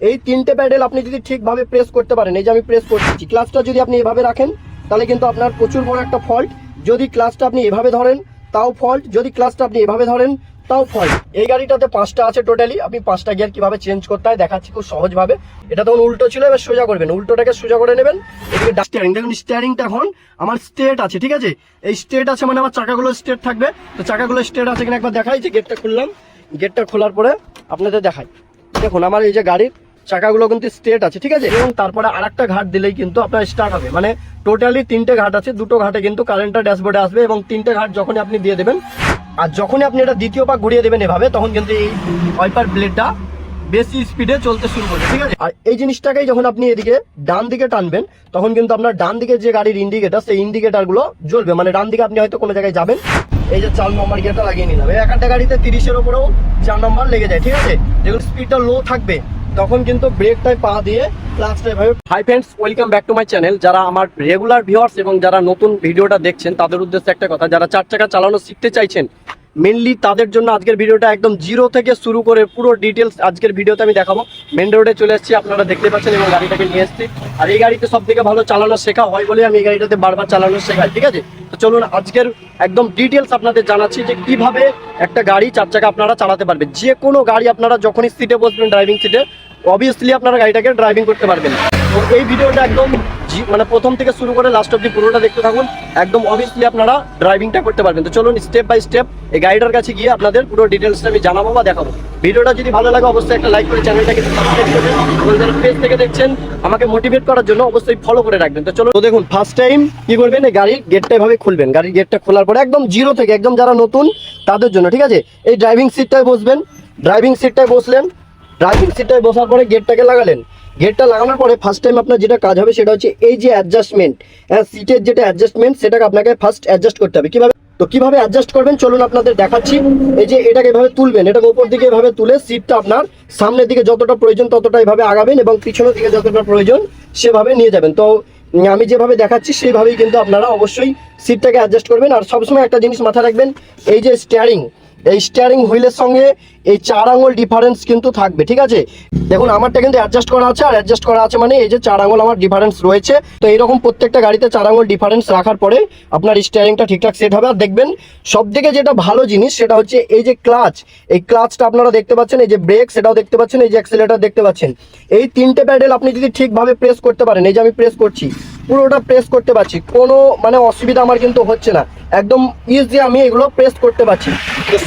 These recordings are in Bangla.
এই তিনটে প্যাডেল আপনি যদি ঠিকভাবে প্রেস করতে পারেন, এই যে আমি প্রেস করছি ক্লাসটা যদি আপনি এভাবে রাখেন, তাহলে কিন্তু আপনার প্রচুর বড় একটা ফল্ট যদি ক্লাসটা আপনি এভাবে ধরেন, তাও ফল্ট যদি ক্লাসটা আপনি এভাবে ধরেন, তাও ফল্ট এই গাড়িটাতে পাঁচটা আছে টোটালি আপনি পাঁচটা গিয়ার কীভাবে চেঞ্জ করতে হয় দেখাচ্ছি খুব সহজভাবে। এটা তখন উল্টো ছিল, এবার সোজা করবেন। উল্টোটাকে সোজা করে নেবেন। এদিকে স্টিয়ারিং দেখুন স্টিয়ারিংটা এখন আমার স্টেট আছে, ঠিক আছে? এই স্টেট আছে মানে আমার চাকাগুলো স্টেট থাকবে। তো চাকাগুলো স্টেট আছে কিনা একবার দেখাই যে গেটটা খুললাম। গেটটা খোলার পরে আপনাদের দেখাই। দেখুন, আমার এই যে গাড়ির চাকাগুলো কিন্তু স্ট্রেট আছে, ঠিক আছে? এবং তারপরে আরেকটা ঘাট দিলেই কিন্তু আপনার স্টার্ট হবে। মানে টোটালি তিনটে ঘাট আছে, দুটো ঘাটে কিন্তু কারেন্টটা ড্যাশবোর্ডে আসবে এবং তিনটে ঘাট যখনই আপনি দিয়ে দেবেন, আর যখনই আপনি এটা দ্বিতীয় পাক ঘুরিয়ে দেবেন এভাবে, তখন কিন্তু এই ওয়াইপার ব্লেডটা বেশি স্পিডে চলতে শুরু করবে, ঠিক আছে? আর এই জিনিসটাকেই যখন আপনি এদিকে ডান দিকে টানবেন, তখন কিন্তু আপনার ডান দিকে যে গাড়ির ইন্ডিকেটার সেই ইন্ডিকেটারগুলো জ্বলবে। মানে ডান দিকে আপনি হয়তো কোনো জায়গায় যাবেন, এই যে চার নম্বর গিয়ারটা লাগিয়ে নিলাম। এক একটা গাড়িতে তিরিশের ওপরেও চার নম্বর লেগে যায়, ঠিক আছে? যেগুলো স্পিডটা লো থাকবে তখন কিন্তু ব্রেকটায় পা দিয়ে hi friends welcome back to my channel যারা আমার রেগুলার ভিউয়ার্স এবং যারা নতুন ভিডিওটা দেখছেন, তাদের উদ্দেশ্যে একটা কথা, যারা চার চাকা চালানো শিখতে চাইছেন মেনলি তাদের জন্য আজকের ভিডিওটা একদম জিরো থেকে শুরু করে পুরো ডিটেলস আজকের ভিডিওতে আমি দেখাবো। মেন রোডে চলে এসেছি, আপনারা দেখতে পাচ্ছেন এবং গাড়িটাকে নিয়ে এসেছি। আর এই গাড়িতে সব থেকে ভালো চালানো শেখা হয় বলে আমি এই গাড়িটাতে বারবার চালানো শেখাই, ঠিক আছে? তো চলুন আজকের একদম ডিটেলস আপনাদের জানাচ্ছি যে কীভাবে একটা গাড়ি চার চাকা আপনারা চালাতে পারবেন। যে কোনো গাড়ি আপনারা যখনই সিটে বসবেন ড্রাইভিং সিটে অবভিয়াসলি আপনারা গাড়িটাকে ড্রাইভিং করতে পারবেন। তো এই ভিডিওটা একদম মানে প্রথম থেকে শুরু করে লাস্ট অব্দি পুরোটা দেখতে থাকুন। একদম অবভিয়াসলি আপনারা ড্রাইভিংটা করতে পারবেন। তো চলুন স্টেপ বাই স্টেপ এই গাড়িটার কাছে গিয়ে আপনাদের পুরো ডিটেলসটা আমি জানাব বা দেখাবো। ভিডিওটা যদি ভালো লাগে অবশ্যই একটা লাইক করে চ্যানেলটাকে সাবস্ক্রাইব যারা পেজ থেকে দেখছেন, আমাকে মোটিভেট করার জন্য অবশ্যই ফলো করে রাখবেন। তো চলো তো দেখুন ফার্স্ট টাইম কি করবেন? এই গাড়ির গেটটা এভাবে খুলবেন। গাড়ির গেটটা খোলার পরে একদম জিরো থেকে, একদম যারা নতুন, তাদের জন্য, ঠিক আছে? এই ড্রাইভিং সিটটায় বসবেন। ড্রাইভিং সিটটায় বসলেন। ড্রাইভিং সিটটায় বসার পরে গেটটাকে লাগালেন। গেটটা লাগানোর পরে ফার্স্ট টাইম আপনার যেটা কাজ হবে সেটা হচ্ছে এই যে অ্যাডজাস্টমেন্ট সিটের যেটা অ্যাডজাস্টমেন্ট সেটাকে আপনাকে ফার্স্ট অ্যাডজাস্ট করতে হবে। কীভাবে? তো কীভাবে অ্যাডজাস্ট করবেন? চলুন আপনাদের দেখাচ্ছি। এই যে এটাকে এভাবে তুলবেন, এটাকে উপর দিকে এভাবে তুলে সিটটা আপনার সামনের দিকে যতটা প্রয়োজন ততটা এভাবে আগাবেন এবং পিছনের দিকে যতটা প্রয়োজন সেভাবে নিয়ে যাবেন। তো আমি যেভাবে দেখাচ্ছি সেইভাবেই কিন্তু আপনারা অবশ্যই সিটটাকে অ্যাডজাস্ট করবেন। আর সবসময় একটা জিনিস মাথায় রাখবেন, এই যে স্টিয়ারিং এই স্টিয়ারিং হুইলের সঙ্গে এই চার আঙুল ডিফারেন্স কিন্তু থাকবে, ঠিক আছে? দেখুন, আমারটা কিন্তু অ্যাডজাস্ট করা আছে, আর অ্যাডজাস্ট করা আছে মানে এই যে চার আঙুল আমার ডিফারেন্স রয়েছে। তো এইরকম প্রত্যেকটা গাড়িতে চার আঙুল ডিফারেন্স রাখার পরে আপনার স্টিয়ারিংটা ঠিকঠাক সেট হবে। আর দেখবেন সব থেকে যেটা ভালো জিনিস সেটা হচ্ছে এই যে ক্লাচ এই ক্লাচটা আপনারা দেখতে পাচ্ছেন, এই যে ব্রেক সেটাও দেখতে পাচ্ছেন, এই যে অ্যাক্সিলেটার দেখতে পাচ্ছেন। এই তিনটে প্যাডেল আপনি যদি ঠিকভাবে প্রেস করতে পারেন, এই যে আমি প্রেস করছি, পুরোটা প্রেস করতে পারছি, কোনো মানে অসুবিধা আমার কিন্তু হচ্ছে না। একদম ইজি আমি এগুলো প্রেস করতে পারছি।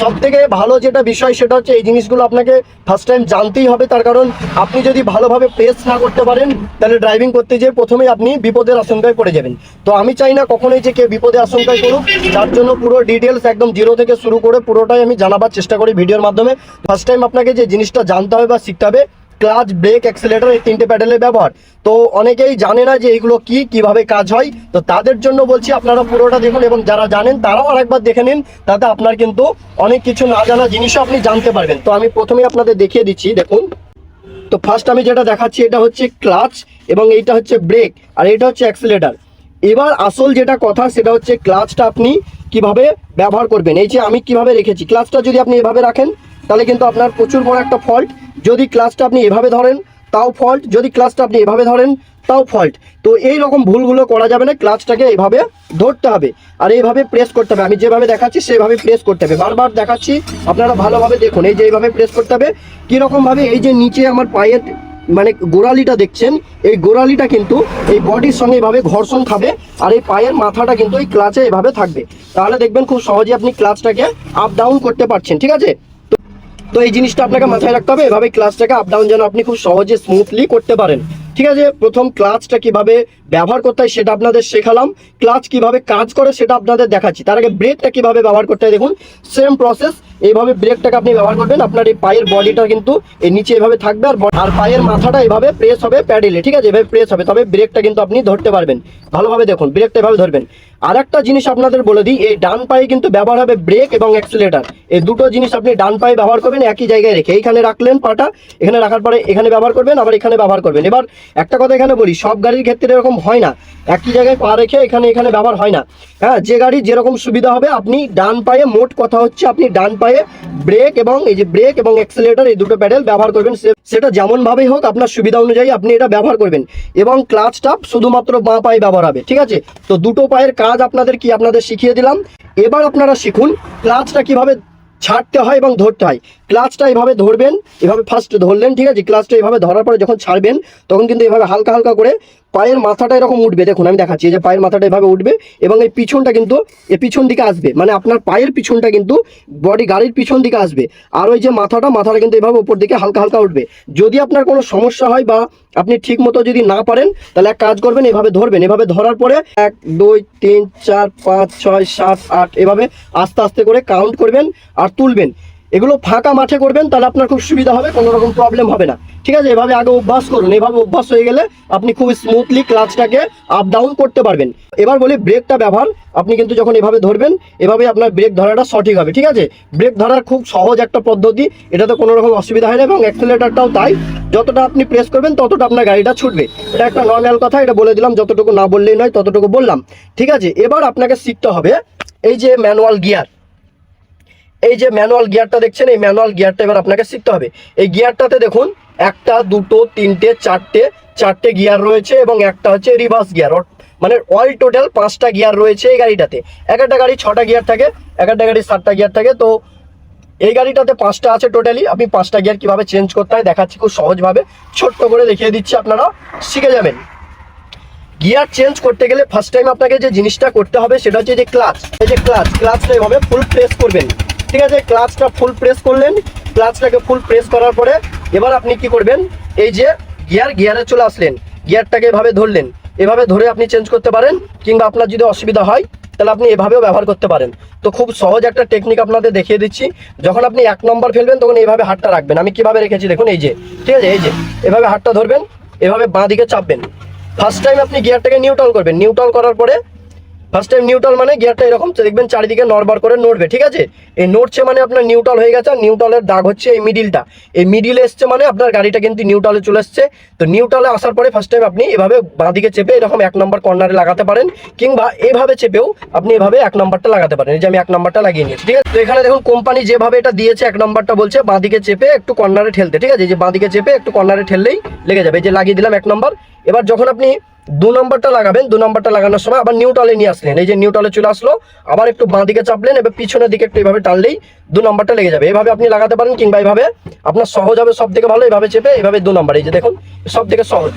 সব থেকে ভালো যেটা বিষয় সেটা হচ্ছে এই জিনিসগুলো আপনাকে ফার্স্ট টাইম জানতেই হবে। তার কারণ আপনি যদি ভালোভাবে প্রেস না করতে পারেন, তাহলে ড্রাইভিং করতে যেয়ে প্রথমেই আপনি বিপদের আশঙ্কায় পড়ে যাবেন। তো আমি চাই না কখনোই যে কেউ বিপদে আশঙ্কায় করুক তার জন্য পুরো ডিটেলস একদম জিরো থেকে শুরু করে পুরোটাই আমি জানাবার চেষ্টা করি ভিডিওর মাধ্যমে। ফার্স্ট টাইম আপনাকে যে জিনিসটা জানতে হবে বা শিখতে হবে ক্লাচ, ব্রেক, অ্যাক্সিলেটর এই তিনটে প্যাডেলের ব্যবহার। তো অনেকেই জানে না যে এইগুলো কি, কীভাবে কাজ হয়। তো তাদের জন্য বলছি, আপনারা পুরোটা দেখুন এবং যারা জানেন, তারাও আরেকবার দেখে নিন। তাতে আপনার কিন্তু অনেক কিছু না জানা জিনিসও আপনি জানতে পারবেন। তো আমি প্রথমেই আপনাদের দেখিয়ে দিচ্ছি, দেখুন। তো ফার্স্ট আমি যেটা দেখাচ্ছি, এটা হচ্ছে ক্লাচ এবং এইটা হচ্ছে ব্রেক, আর এটা হচ্ছে অ্যাক্সিলেটার। এবার আসল যেটা কথা, সেটা হচ্ছে ক্লাচটা আপনি কীভাবে ব্যবহার করবেন। এই যে আমি কীভাবে রেখেছি, ক্লাচটা যদি আপনি এভাবে রাখেন, তাহলে কিন্তু আপনার প্রচুর বড় একটা ফল্ট যদি ক্লাচটা আপনি এভাবে ধরেন, তাও ফল্ট যদি ক্লাসটা আপনি এভাবে ধরেন, তাও ফল্ট তো এই রকম ভুলগুলো করা যাবে না ক্লাচটাকে এইভাবে ধরতে হবে। আর এইভাবে প্রেস করতে হবে। আমি যেভাবে দেখাচ্ছি, সেভাবে প্রেস করতে হবে। বারবার দেখাচ্ছি, আপনারা ভালোভাবে দেখুন। এই যে এইভাবে প্রেস করতে হবে, কীরকমভাবে এই যে নিচে আমার পায়ের মানে গোড়ালিটা দেখছেন, এই গোড়ালিটা কিন্তু এই বডির সঙ্গে এভাবে ঘর্ষণ খাবে, আর এই পায়ের মাথাটা কিন্তু এই ক্লাচে এভাবে থাকবে। তাহলে দেখবেন খুব সহজে আপনি ক্লাচটাকে আপ ডাউন করতে পারছেন, ঠিক আছে? তো- এই জিনিসটা আপনাকে মাথায় রাখতে হবে। এভাবে ক্লাসটাকে আপডাউন যেন আপনি খুব সহজে স্মুথলি করতে পারেন। ঠিক আছে? প্রথম ক্লাসটা কীভাবে ব্যবহার করতে হয়, সেটা আপনাদের শেখালাম। ক্লাচ কীভাবে কাজ করে, সেটা আপনাদের দেখাচ্ছি। তার আগে ব্রেকটা কীভাবে ব্যবহার করতে হয় দেখুন সেম প্রসেস এইভাবে ব্রেকটাকে আপনি ব্যবহার করবেন। আপনার এই পায়ের বডিটা কিন্তু এই নিচে এভাবে থাকবে আর আর পায়ের মাথাটা এভাবে প্রেস হবে প্যাডেলে, ঠিক আছে? এভাবে প্রেস হবে, তবে ব্রেকটা কিন্তু আপনি ধরতে পারবেন। ভালোভাবে দেখুন, ব্রেকটা এভাবে ধরবেন। আর একটা জিনিস আপনাদের বলে দিই, এই ডান পায়ে কিন্তু ব্যবহার হবে ব্রেক এবং অ্যাক্সিলেটার এই দুটো জিনিস আপনি ডান পায়ে ব্যবহার করবেন, একই জায়গায় রেখে। এইখানে রাখলেন পাটা, এখানে রাখার পরে এখানে ব্যবহার করবেন, আবার এখানে ব্যবহার করবেন। এবার একটা কথা এখানে বলি, সব গাড়ির ক্ষেত্রে এরকম হয় না। একই জায়গায় পা রেখে এখানে এখানে ব্যবহার হয় না। হ্যাঁ যে গাড়ি যেরকম সুবিধা হবে, আপনি ডান পায়ে মোট কথা হচ্ছে আপনি ডান পায়ে ব্রেক এবং এই যে ব্রেক এবং এক্সেলেটর এই দুটো প্যাডেল ব্যবহার করবেন। সেটা যেমন ভাবেই হোক, আপনার সুবিধা অনুযায়ী আপনি এটা ব্যবহার করবেন। এবং ক্লাচটা শুধুমাত্র বাঁ পায়ে ব্যবহার হবে, ঠিক আছে? তো দুটো পায়ের কাজ আপনাদের কি আপনাদের শিখিয়ে দিলাম। এবার আপনারা শিখুন ক্লাচটা কীভাবে ছাড়তে হয় এবং ধরতে হয়। ক্লাচটা এভাবে ধরবেন এভাবে ফার্স্ট ধরলেন, ঠিক আছে? ক্লাচটা এইভাবে ধরার পরে যখন ছাড়বেন, তখন কিন্তু এভাবে হালকা হালকা করে পায়ের মাথাটা এরকম উঠবে, দেখুন আমি দেখাচ্ছি যে পায়ের মাথাটা এভাবে উঠবে এবং এই পিছনটা কিন্তু, এই পিছন দিকে আসবে মানে আপনার পায়ের পিছনটা কিন্তু বডি গাড়ির পিছন দিকে আসবে, আর ওই যে মাথাটা মাথাটা কিন্তু এভাবে উপর দিকে হালকা হালকা উঠবে। যদি আপনার কোনো সমস্যা হয় বা আপনি ঠিক মতো যদি না পারেন, তাহলে এক কাজ করবেন, এভাবে ধরবেন, এভাবে ধরার পরে এক, দুই, তিন, চার, পাঁচ, ছয়, সাত, আট, এভাবে আস্তে আস্তে করে কাউন্ট করবেন আর তুলবেন। এগুলো ফাঁকা মাঠে করবেন, তাহলে আপনার খুব সুবিধা হবে, কোনো রকম প্রবলেম হবে না। ঠিক আছে? এভাবে আগে অভ্যাস করুন। এভাবে অভ্যাস হয়ে গেলে আপনি খুব স্মুথলি ক্লাচটাকে আপ ডাউন করতে পারবেন। এবার বলি ব্রেকটা ব্যবহার। আপনি কিন্তু যখন এভাবে ধরবেন, এভাবে আপনার ব্রেক ধরাটা সঠিক হবে। ঠিক আছে? ব্রেক ধরার খুব সহজ একটা পদ্ধতি, এটাতে কোনো রকম অসুবিধা হয় না এবং অ্যাক্সেলেটারটাও তাই। যতটা আপনি প্রেস করবেন, ততটা আপনার গাড়িটা ছুটবে। এটা একটা নর্মাল কথা, এটা বলে দিলাম, যতটুকু না বললেই নয়, ততটুকু বললাম। ঠিক আছে? এবার আপনাকে শিখতে হবে এই যে ম্যানুয়াল গিয়ার এই যে ম্যানুয়াল গিয়ারটা দেখছেন, এই ম্যানুয়াল গিয়ারটা এবার আপনাকে শিখতে হবে। এই গিয়ারটাতে দেখুন, একটা, দুটো, তিনটে, চারটে চারটে গিয়ার রয়েছে এবং একটা হচ্ছে রিভার্স গিয়ার মানে অল টোটাল পাঁচটা গিয়ার রয়েছে এই গাড়িটাতে। এক একটা গাড়ি ছটা গিয়ার থাকে, এক একটা গাড়ি সাতটা গিয়ার থাকে, তো এই গাড়িটাতে পাঁচটা আছে টোটালি আপনি পাঁচটা গিয়ার কীভাবে চেঞ্জ করতে হয় দেখাচ্ছি খুব সহজভাবে। ছোট্ট করে দেখিয়ে দিচ্ছি, আপনারা শিখে যাবেন। গিয়ার চেঞ্জ করতে গেলে ফার্স্ট টাইম আপনাকে যে জিনিসটা করতে হবে, সেটা হচ্ছে যে ক্লাচ এই যে ক্লাচ ক্লাচটা এভাবে ফুল প্রেস করবেন। ঠিক আছে ক্লাচটা ফুল প্রেস করলেন। ক্লাচটাকে ফুল প্রেস করার পরে এবার আপনি কি করবেন, এই যে গিয়ার গিয়ারে চলে আসলেন। গিয়ারটাকে এভাবে ধরলেন। এভাবে ধরে আপনি চেঞ্জ করতে পারেন, কিংবা আপনার যদি অসুবিধা হয়, তাহলে আপনি এভাবেও ব্যবহার করতে পারেন। তো খুব সহজ একটা টেকনিক আপনাদের দেখিয়ে দিচ্ছি। যখন আপনি এক নম্বর ফেলবেন, তখন এইভাবে হাতটা রাখবেন। আমি কীভাবে রেখেছি, দেখুন, এই যে, ঠিক আছে, এই যে, এভাবে হাতটা ধরবেন, এভাবে বাঁ দিকে চাপবেন। ফার্স্ট টাইম আপনি গিয়ারটাকে নিউট্রাল করবেন। নিউট্রাল করার পরে ফার্স্ট টাইম নিউট্রাল মানে গিয়ারটা এরকম দেখবেন চারিদিকে নড়বার করে নড়বে, ঠিক আছে? এই নড়ছে মানে আপনার নিউট্রাল হয়ে গেছে, আর নিউট্রালের দাগ হচ্ছে এই মিডিলটা এই মিডিলে এসছে মানে আপনার গাড়িটা কিন্তু নিউট্রালে চলে এসছে। তো নিউট্রালে আসার পরে ফার্স্ট টাইম আপনি এভাবে বাঁদিকে চেপে এরকম এক নম্বর কর্নারে লাগাতে পারেন, কিংবা এভাবে চেপেও আপনি এভাবে এক নম্বরটা লাগাতে পারেন। এই যে আমি এক নম্বরটা লাগিয়ে নিয়েছি, ঠিক আছে? তো এখানে দেখুন কোম্পানি যেভাবে এটা দিয়েছে, এক নম্বরটা বলছে, বাঁদিকে চেপে একটু কর্নারে ঠেলতে, ঠিক আছে? যে বাঁদিকে চেপে একটু কর্নারে ঠেললেই লেগে যাবে। যে লাগিয়ে দিলাম এক নম্বর এবার যখন আপনি দু নম্বরটা লাগাবেন, দু নম্বরটা লাগানোর সময় আবার নিউটলে নিয়ে আসলেন। এই যে নিউটলে চলে আসলো, আবার একটু বাঁ দিকে চাপলেন, এবার পিছনের দিকে একটু এভাবে টানলেই দু নম্বরটা লেগে যাবে। এভাবে আপনি লাগাতে পারেন কিংবা এইভাবে আপনার সহজ হবে সব থেকে ভালো এইভাবে চেপে এভাবে দু নম্বর। এই যে দেখুন সব থেকে সহজ।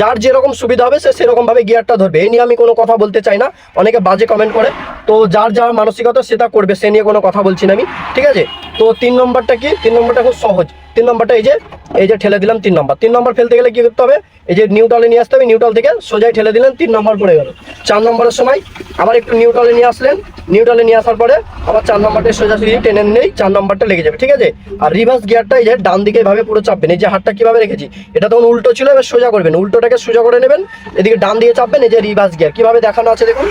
যার যেরকম সুবিধা হবে, সে সেরকমভাবে গিয়ারটা ধরবে। এই নিয়ে আমি কোনো কথা বলতে চাই না। অনেকে বাজে কমেন্ট করে। তো যার যার মানসিকতা সেটা করবে, সে নিয়ে কোনো কথা বলছি না আমি, ঠিক আছে? তো তিন নম্বরটা কি? তিন নম্বরটা খুব সহজ। তিন নম্বরটা এই যে এই যে ঠেলে দিলাম তিন নম্বর। তিন নম্বর ফেলতে গেলে কি করতে হবে? এই যে নিউট্রালে নিয়ে আসতে হবে নিউট্রাল থেকে সোজাই ঠেলে দিলেন, তিন নম্বর পড়ে গেল। চার নম্বরের সময় আবার একটু নিউট্রালে নিয়ে আসলেন। নিউট্রালে নিয়ে আসার পরে আবার চার নম্বরটা সোজাসুজি টেনে নেই চার নম্বরটা লেগে যাবে, ঠিক আছে? আর রিভার্স গিয়ারটা এই যে ডান দিকে এভাবে পুরো চাপবেন। এই যে হাতটা কীভাবে রেখেছি, এটা তখন উল্টো ছিল, এবার সোজা করবেন। উল্টোটাকে সোজা করে নেবেন, এদিকে ডান দিয়ে চাপবেন, এই যে রিভার্স গিয়ার কীভাবে দেখানো আছে দেখুন।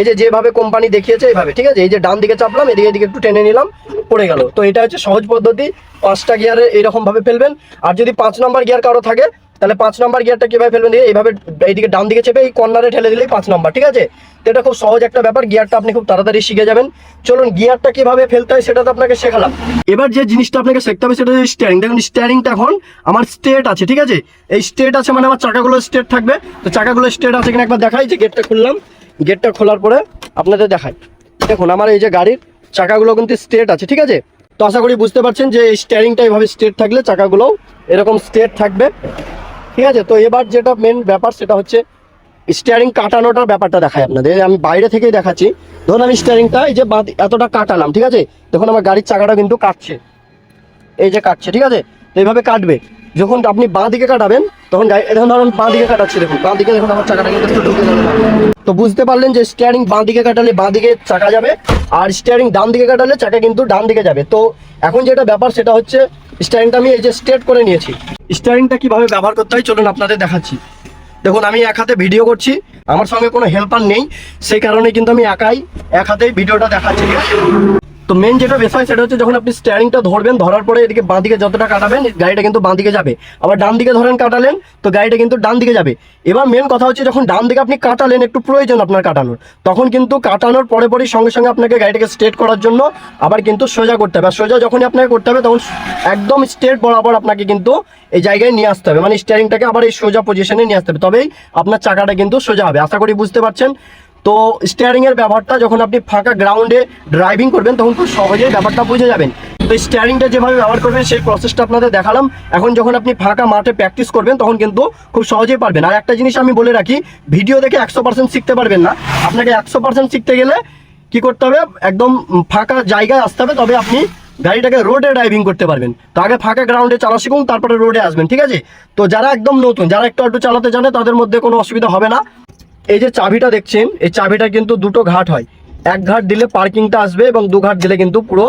এই যে যেভাবে কোম্পানি দেখিয়েছে, এইভাবে, ঠিক আছে? এই যে ডান দিকে চাপলাম, এদিকে এদিকে একটু টেনে নিলাম, পড়ে গেল। তো এটা হচ্ছে সহজ পদ্ধতি, পাঁচটা গিয়ারে এইরকম ভাবে ফেলবেন। আর যদি পাঁচ নম্বর গিয়ার কারও থাকে, তাহলে পাঁচ নম্বর গিয়ারটা কীভাবে ফেলবেন? দিয়ে এইভাবে এইদিকে ডান দিকে চেপে এই কর্নারে ঠেলে দিলেই পাঁচ নম্বর ঠিক আছে? তো এটা খুব সহজ একটা ব্যাপার গিয়ারটা আপনি খুব তাড়াতাড়ি শিখে যাবেন। চলুন গিয়ারটা কীভাবে ফেলতে হয় সেটা তো আপনাকে শেখালাম। এবার যে জিনিসটা আপনাকে শিখতে হবে, সেটা হচ্ছে দেখুন স্টিয়ারিংটা এখন আমার স্টেট আছে, ঠিক আছে? এই স্টেট আছে মানে আমার চাকাগুলো স্টেট থাকবে। তো চাকাগুলো স্টেট আছে কিনা একবার দেখাই যে গেটটা খুললাম। গেটটা খোলার পরে আপনাদের দেখাই। দেখুন, আমার এই যে গাড়ির চাকাগুলো কিন্তু স্ট্রেট আছে, ঠিক আছে? তো আশা করি বুঝতে পারছেন যে এই স্টিয়ারিংটা এভাবে স্ট্রেট থাকলে চাকাগুলোও এরকম স্ট্রেট থাকবে। ঠিক আছে? তো এবার যেটা মেন ব্যাপার, সেটা হচ্ছে স্টিয়ারিং কাটানোটার ব্যাপারটা দেখায় আপনাদের। আমি বাইরে থেকেই দেখাচ্ছি। ধরুন আমি স্টিয়ারিংটা এই যে বাঁ- এতটা কাটালাম, ঠিক আছে? দেখুন, আমার গাড়ির চাকাটা কিন্তু কাটছে। এই যে কাটছে, ঠিক আছে? তো এইভাবে কাটবে। যখন আপনি বাঁ দিকে কাটাবেন, তখন ধরুন বাঁ দিকে কাটাচ্ছি, দেখুন। বাঁ দিকে দেখুন, আমার চাকাটা কিন্তু ঢুকে না। তো বুঝতে পারলেন যে স্টিয়ারিং বাঁ দিকে কাটালে বাঁ দিকে চাকা যাবে, আর স্টিয়ারিং ডান দিকে কাটালে চাকা কিন্তু ডান দিকে যাবে। তো এখন যেটা ব্যাপার সেটা হচ্ছে স্টিয়ারিংটা আমি এই যে স্ট্রেট করে নিয়েছি। স্টিয়ারিংটা কীভাবে ব্যবহার করতে হয় চলুন আপনাদের দেখাচ্ছি। দেখুন, আমি এক হাতে ভিডিও করছি, আমার সঙ্গে কোনো হেল্পার নেই, সেই কারণে কিন্তু আমি একাই এক হাতেই ভিডিওটা দেখাচ্ছি? তো মেন যেটা বিষয় সেটা হচ্ছে যখন আপনি স্টিয়ারিংটা ধরবেন, ধরার পরে এদিকে বাঁ দিকে যতটা কাটাবেন, গাড়িটা কিন্তু বাঁ দিকে যাবে। আবার ডান দিকে ধরেন কাটালেন, তো গাড়িটা কিন্তু ডান দিকে যাবে। এবার মেন কথা হচ্ছে যখন ডান দিকে আপনি কাটালেন, একটু প্রয়োজন আপনার কাটানোর। তখন কিন্তু কাটানোর পরে পরেই সঙ্গে সঙ্গে আপনাকে গাড়িটাকে স্ট্রেট করার জন্য আবার কিন্তু সোজা করতে হবে। আর সোজা যখনই আপনাকে করতে হবে, তখন একদম স্ট্রেট বরাবর আপনাকে কিন্তু এই জায়গায় নিয়ে আসতে হবে। মানে স্টিয়ারিংটাকে আবার এই সোজা পজিশনে নিয়ে আসতে হবে। তবেই আপনার চাকাটা কিন্তু সোজা হবে। আশা করি বুঝতে পারছেন? তো স্টিয়ারিং এর ব্যবহারটা যখন আপনি ফাঁকা গ্রাউন্ডে ড্রাইভিং করবেন, তখন খুব সহজেই ব্যাপারটা বুঝে যাবেন। তো স্টিয়ারিংটা যেভাবে ব্যবহার করবেন, সেই প্রসেসটা আপনাদের দেখালাম। এখন যখন আপনি ফাঁকা মাঠে প্র্যাকটিস করবেন, তখন কিন্তু খুব সহজেই পারবেন। আর একটা জিনিস আমি বলে রাখি ভিডিও দেখে একশো পার্সেন্ট শিখতে পারবেন না। আপনাকে একশো পার্সেন্ট শিখতে গেলে কি করতে হবে? একদম ফাঁকা জায়গায় আসতে হবে, তবে আপনি গাড়িটাকে রোডে ড্রাইভিং করতে পারবেন। তো আগে ফাঁকা গ্রাউন্ডে চালা শিখুন, তারপরে রোডে আসবেন, ঠিক আছে? তো যারা একদম নতুন, যারা একটু একটু চালাতে জানে, তাদের মধ্যে কোনো অসুবিধা হবে না। এই যে চাবিটা দেখছেন, এই চাবিটা কিন্তু দুটো ঘাট হয়। এক ঘাট দিলে পার্কিংটা আসবে এবং দু ঘাট দিলে কিন্তু পুরো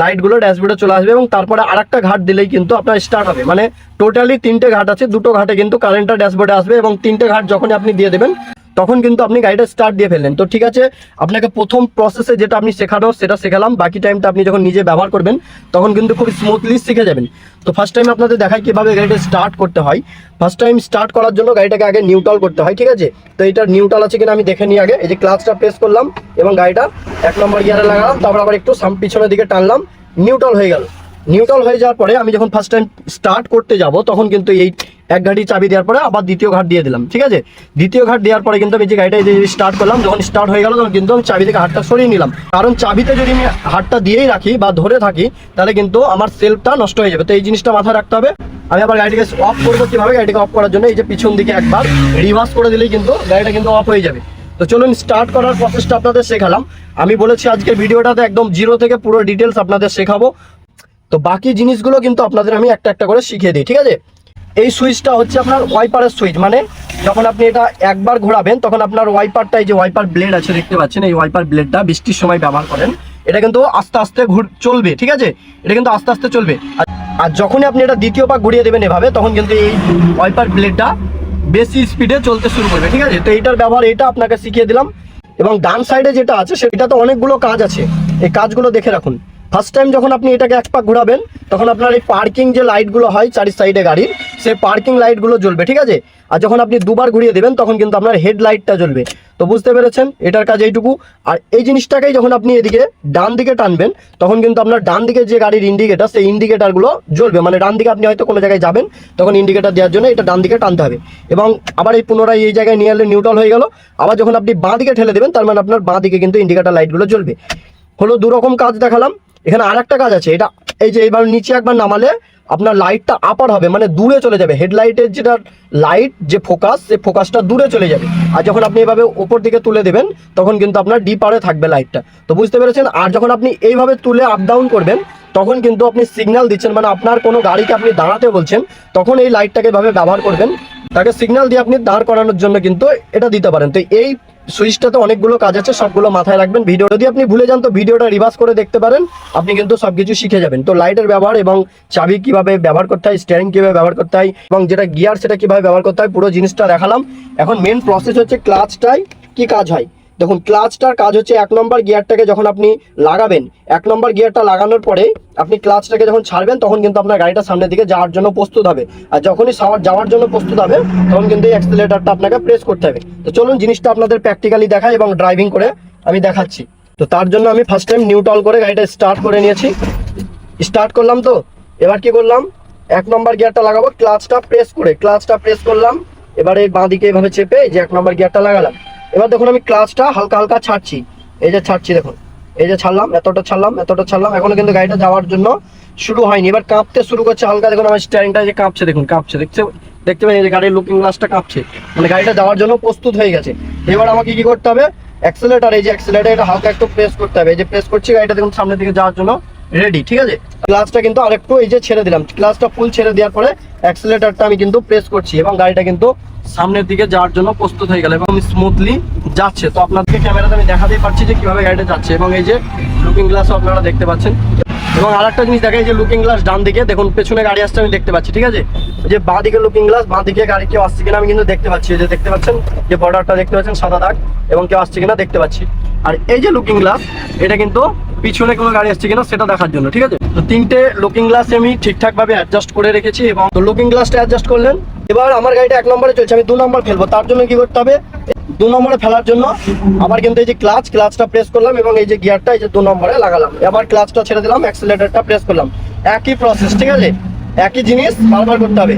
লাইটগুলো ড্যাশবোর্ডে চলে আসবে এবং তারপরে আর একটা ঘাট দিলেই কিন্তু আপনার স্টার্ট হবে। মানে টোটালি তিনটে ঘাট আছে, দুটো ঘাটে কিন্তু কারেন্টটা ড্যাশবোর্ডে আসবে এবং তিনটে ঘাট যখনই আপনি দিয়ে দেবেন তখন কিন্তু আপনি গাড়িটা স্টার্ট দিয়ে ফেললেন। তো ঠিক আছে, আপনাকে প্রথম প্রসেসে যেটা আপনি শেখানো সেটা শেখালাম, বাকি টাইমটা আপনি যখন নিজে ব্যবহার করবেন, তখন কিন্তু খুব স্মুথলি শিখে যাবেন। তো ফার্স্ট টাইম আপনাদের দেখায় কীভাবে গাড়িটা স্টার্ট করতে হয়। ফার্স্ট টাইম স্টার্ট করার জন্য গাড়িটাকে আগে নিউট্রাল করতে হয়, ঠিক আছে? তো এটা নিউট্রাল আছে কিনা আমি দেখে নিই আগে। এই যে ক্লাচটা প্রেস করলাম এবং গাড়িটা এক নম্বর গিয়ারে লাগালাম, তারপর আবার একটু সাম- পিছনের দিকে টানলাম নিউট্রাল হয়ে গেল। নিউট্রাল হয়ে যাওয়ার পরে আমি যখন ফার্স্ট টাইম স্টার্ট করতে যাব, তখন কিন্তু এই এক ঘাটি চাবি দেওয়ার পরে আবার দ্বিতীয় ঘাট দিয়ে দিলাম, ঠিক আছে? দ্বিতীয় ঘাট দেওয়ার পরে কিন্তু আমি যে গাড়িটা যে স্টার্ট করলাম, যখন স্টার্ট হয়ে গেল, তখন কিন্তু আমি চাবি থেকে হাতটা সরিয়ে নিলাম। কারণ চাবিতে যদি আমি হাতটা দিয়েই রাখি বা ধরে থাকি, তাহলে কিন্তু আমার সেলফটা নষ্ট হয়ে যাবে। তো এই জিনিসটা মাথায় রাখতে হবে। আমি আবার গাড়িটাকে অফ করব কীভাবে? গাড়িটাকে অফ করার জন্য এই যে পিছন দিকে একবার রিভার্স করে দিলেই কিন্তু গাড়িটা কিন্তু অফ হয়ে যাবে। তো চলুন স্টার্ট করার প্রসেসটা আপনাদের শেখালাম। আমি বলেছি আজকে ভিডিওটাতে একদম জিরো থেকে পুরো ডিটেলস আপনাদের শেখাবো। তো বাকি জিনিসগুলো কিন্তু আপনাদের আমি একটা একটা করে শিখিয়ে দিই, ঠিক আছে? এই সুইচটা হচ্ছে আপনার ওয়াইপারের সুইচ মানে যখন আপনি এটা একবার ঘোরাবেন, তখন আপনার ওয়াইপারটা এই যে ওয়াইপার ব্লেড আছে, দেখতে পাচ্ছেন, এই ওয়াইপার ব্লেডটা বৃষ্টির সময় ব্যবহার করেন। এটা কিন্তু আস্তে আস্তে ঘুর, চলবে, ঠিক আছে? এটা কিন্তু আস্তে আস্তে চলবে। আর- যখনই আপনি এটা দ্বিতীয় পাক ঘুরিয়ে দেবেন এভাবে, তখন কিন্তু এই ওয়াইপার ব্লেডটা বেশি স্পিডে চলতে শুরু করবে, ঠিক আছে? তো এইটার ব্যবহার, এটা আপনাকে শিখিয়ে দিলাম। এবং ডান সাইডে যেটা আছে সেটা তো অনেকগুলো কাজ আছে। এই কাজগুলো দেখে রাখুন। ফার্স্ট টাইম যখন আপনি এটাকে এক পাক ঘোরাবেন, তখন আপনার এই পার্কিং যে লাইটগুলো হয় চারি সাইডে গাড়ির, সেই পার্কিং লাইটগুলো জ্বলবে, ঠিক আছে? আর যখন আপনি দুবার ঘুরিয়ে দেবেন, তখন কিন্তু আপনার হেড লাইটটা জ্বলবে। তো বুঝতে পেরেছেন? এটার কাজ এইটুকু। আর এই জিনিসটাকেই যখন আপনি এদিকে ডান দিকে টানবেন, তখন কিন্তু আপনার ডান দিকে যে গাড়ির ইন্ডিকেটার সেই ইন্ডিকেটারগুলো জ্বলবে। মানে ডান দিকে আপনি হয়তো কোনো জায়গায় যাবেন, তখন ইন্ডিকেটার দেওয়ার জন্য এটা ডান দিকে টানতে হবে। এবং আবার এই পুনরায় এই জায়গায় নিয়ে এলে নিউট্রাল হয়ে গেল। আবার যখন আপনি বাঁ দিকে ঠেলে দেবেন, তার মানে আপনার বাঁ দিকে কিন্তু ইন্ডিকেটার লাইটগুলো জ্বলবে। হলো দু রকম কাজ দেখালাম। এখানে আর একটা কাজ আছে, এটা এই যে এবার নিচে একবার নামালে আপনার লাইটটা আপার হবে মানে দূরে চলে যাবে। হেডলাইটের যেটা লাইট যে ফোকাস সে ফোকাসটা দূরে চলে যাবে। আর যখন আপনি এভাবে ওপর দিকে তুলে দেবেন, তখন কিন্তু আপনার ডিপারে থাকবে লাইটটা তো বুঝতে পেরেছেন? আর যখন আপনি এইভাবে তুলে আপ ডাউন করবেন, তখন কিন্তু আপনি সিগন্যাল দিচ্ছেন মানে আপনার কোনো গাড়িকে আপনি দাঁড়াতে বলছেন, তখন এই লাইটটাকে এভাবে ব্যবহার করবেন। তাকে সিগন্যাল দিয়ে আপনি দাঁড় করানোর জন্য কিন্তু এটা দিতে পারেন। তো এই সুইচটাতে অনেকগুলো কাজ আছে, সবগুলো মাথায় রাখবেন। ভিডিও যদি আপনি ভুলে যান, তো ভিডিওটা রিভার্স করে দেখতে পারেন। আপনি কিন্তু সব কিছু শিখে যাবেন। তো লাইটের ব্যবহার এবং চাবি কীভাবে ব্যবহার করতে হয় স্টিয়ারিং কীভাবে ব্যবহার করতে হয়, এবং যেটা গিয়ার সেটা কীভাবে ব্যবহার করতে হয়, পুরো জিনিসটা দেখালাম। এখন মেন প্রসেস হচ্ছে ক্লাচটাই কি কাজ হয়? দেখুন ক্লাচটার কাজ হচ্ছে এক নম্বর গিয়ারটাকে যখন আপনি লাগাবেন, এক নম্বর গিয়ারটা লাগানোর পরে আপনি ক্লাচটাকে যখন ছাড়বেন, তখন কিন্তু আপনার গাড়িটা সামনের দিকে যাওয়ার জন্য প্রস্তুত হবে। আর যখনই যাওয়ার জন্য প্রস্তুত হবে, তখন কিন্তু এই অ্যাক্সিলেটারটা আপনাকে প্রেস করতে হবে। তো চলুন জিনিসটা আপনাদের প্র্যাকটিক্যালি দেখাই এবং ড্রাইভিং করে আমি দেখাচ্ছি। তো তার জন্য আমি ফার্স্ট টাইম নিউট্রাল করে গাড়িটা স্টার্ট করে নিয়েছি। স্টার্ট করলাম তো? এবার কি করলাম? এক নম্বর গিয়ারটা লাগাবো ক্লাচটা প্রেস করে ক্লাচটা প্রেস করলাম। এবারে বাঁ দিকে এভাবে চেপে যে এক নম্বর গিয়ারটা লাগালাম। এবার দেখুন আমি ক্লাসটা হালকা হালকা ছাড়ছি। এই যে ছাড়ছি দেখুন। এই যে ছাড়লাম, এতটা ছাড়লাম এতটা ছাড়লাম। এখনও কিন্তু গাড়িটা যাওয়ার জন্য শুরু হয়নি। এবার কাঁপতে শুরু করছে হালকা। দেখুন আমার স্টিয়ারিংটা যে কাঁপছে, দেখুন, কাঁপছে। দেখছে, দেখতে এই যে গাড়ির লুকিং গ্লাসটা কাঁপছে। মানে গাড়িটা যাওয়ার জন্য প্রস্তুত হয়ে গেছে। এবার আমাকে কি করতে হবে? অ্যাক্সেলেটার এই যে অ্যাক্সেলেটার এটা হালকা একটু প্রেস করতে হবে। এই যে প্রেস করছি, গাড়িটা দেখুন সামনের দিকে যাওয়ার জন্য রেডি ঠিক আছে? ক্লাসটা কিন্তু আরেকটু এই যে ছেড়ে দিলাম। ক্লাসটা ফুল ছেড়ে দেওয়ার পরে অ্যাক্সেলেটারটা আমি কিন্তু প্রেস করছি এবং গাড়িটা কিন্তু সামনের দিকে যাওয়ার জন্য প্রস্তুত হয়ে গেল এবং স্মুথলি যাচ্ছে। তো আপনাদেরকে ক্যামেরাতে আমি দেখাতেই পারছি যে কীভাবে গাড়িটা যাচ্ছে এবং এই যে লুকিং গ্লাসও আপনারা দেখতে পাচ্ছেন। এবং আরেকটা জিনিস দেখাই যে লুকিং গ্লাস ডান দিকে, দেখুন পেছনে গাড়ি আসছে, আমি দেখতে পাচ্ছি, ঠিক আছে? যে বাঁ দিকে লুকিং গ্লাস বাঁ দিকে গাড়ি কেউ আসছে কিনা আমি কিন্তু দেখতে পাচ্ছি। যে দেখতে পাচ্ছেন, যে বর্ডারটা দেখতে পাচ্ছেন, সাদা দাগ, এবং কেউ আসছে কিনা দেখতে পাচ্ছি। আর এই যে লুকিং গ্লাস এটা কিন্তু পিছনে কোনো গাড়ি আসছে কিনা সেটা দেখার জন্য, ঠিক আছে? তো তিনটে লুকিং গ্লাস আমি ঠিকঠাক ভাবে অ্যাডজাস্ট করে রেখেছি এবং লুকিং গ্লাসটা অ্যাডজাস্ট করলেন এবার আমার গাড়িটা এক নম্বরে চলছে, আমি দু নম্বর ফেলব। তার জন্য কি করতে হবে? দু নম্বরে ফেলার জন্য আবার কিন্তু এই যে ক্লাচ ক্লাচটা প্রেস করলাম এবং এই যে গিয়ারটা এই যে দু নম্বরে লাগালাম। এবার ক্লাচটা ছেড়ে দিলাম অ্যাক্সিলেটারটা প্রেস করলাম। একই প্রসেস ঠিক আছে? একই জিনিস বারবার করতে হবে।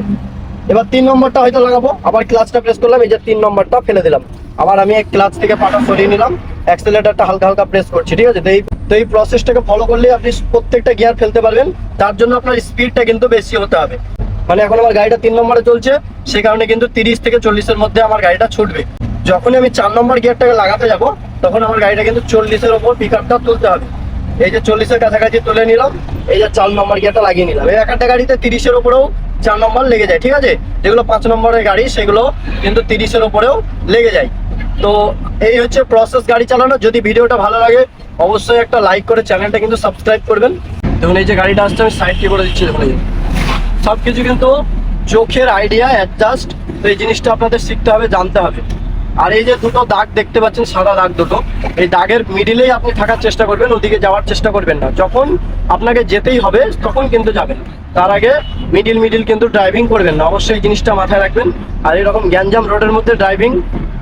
এবার তিন নম্বরটা হয়তো লাগাবো, আবার ক্লাচটা প্রেস করলাম, এই যে তিন নম্বরটা ফেলে দিলাম। আবার আমি ক্লাচ থেকে পাটা সরিয়ে নিলাম অ্যাক্সিলেটারটা হালকা হালকা প্রেস করছি, ঠিক আছে? এই তো এই প্রসেসটাকে ফলো করলে আপনি প্রত্যেকটা গিয়ার ফেলতে পারবেন। তার জন্য আপনার স্পিডটা কিন্তু বেশি হতে হবে। মানে এখন আমার গাড়িটা তিন নম্বরে চলছে। সেই কারণে কিন্তু তিরিশ থেকে চল্লিশের মধ্যে আমার গাড়িটা ছুটবে। যখনই আমি চার নম্বর গিয়ারটাকে লাগাতে যাব, তখন আমার গাড়িটা কিন্তু চল্লিশের ওপর পিক আপটা তুলতে হবে। এই যে চল্লিশের কাছাকাছি তুলে নিলাম, এই যে চার নম্বর গিয়ারটা লাগিয়ে নিলাম। এই একটা গাড়িতে তিরিশের উপরেও চার নম্বর লেগে যায়, ঠিক আছে? যেগুলো পাঁচ নম্বরের গাড়ি, সেগুলো কিন্তু তিরিশের উপরেও লেগে যায়। তো এই হচ্ছে প্রসেস গাড়ি চালানো। যদি ভিডিওটা ভালো লাগে, অবশ্যই একটা লাইক করে চ্যানেলটা কিন্তু সাবস্ক্রাইব করবেন। দেখুন, এই যে গাড়িটা আসছে, আমি সাইড করে দিচ্ছি, দেখুন এই যে। সবকিছু কিন্তু চোখের আইডিয়া অ্যাডজাস্ট তো এই জিনিসটা আপনাদের শিখতে হবে, জানতে হবে। আর এই যে দুটো দাগ দেখতে পাচ্ছেন, সাদা দাগ দুটো, এই দাগের মিডিলেই আপনি থাকার চেষ্টা করবেন, ওদিকে যাওয়ার চেষ্টা করবেন না। যখন আপনাকে যেতেই হবে, তখন কিন্তু যাবেন। তার আগে মিডিল মিডিল কিন্তু ড্রাইভিং করবেন না। অবশ্যই এই জিনিসটা মাথায় রাখবেন। আর এরকম গ্যাঞ্জাম রোডের মধ্যে ড্রাইভিং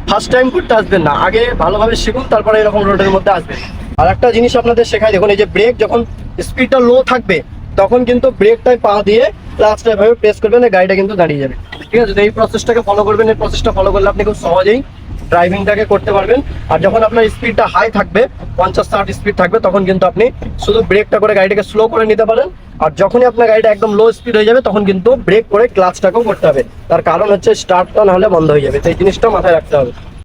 ফার্স্ট টাইম করতে আসবেন না। আগে ভালোভাবে শিখুন, তারপরে এরকম রোডের মধ্যে আসবেন। আর একটা জিনিস আপনাদের শেখাই, দেখুন, এই যে ব্রেক যখন স্পিডটা লো থাকবে তখন কিন্তু ব্রেকটায় পা দিয়ে ক্লাচটা এভাবে প্রেস করবেন গাড়িটা কিন্তু দাঁড়িয়ে যাবে। ঠিক আছে? তো এই প্রসেসটাকে ফলো করবেন, এই প্রসেসটা ফলো করলে আপনি খুব সহজেই ড্রাইভিংটাকে করতে পারবেন। আর যখন আপনার স্পিডটা হাই থাকবে, পঞ্চাশ ষাট স্পিড থাকবে, তখন কিন্তু আপনি শুধু ব্রেকটা করে গাড়িটাকে স্লো করে নিতে পারেন। আর যখনই আপনার গাড়িটা একদম লো স্পিড হয়ে যাবে, তখন কিন্তু ব্রেক করে ক্লাচটাকেও করতে হবে। তার কারণ হচ্ছে স্টার্টটা না হলে বন্ধ হয়ে যাবে। এই জিনিসটা মাথায় রাখতে হবে।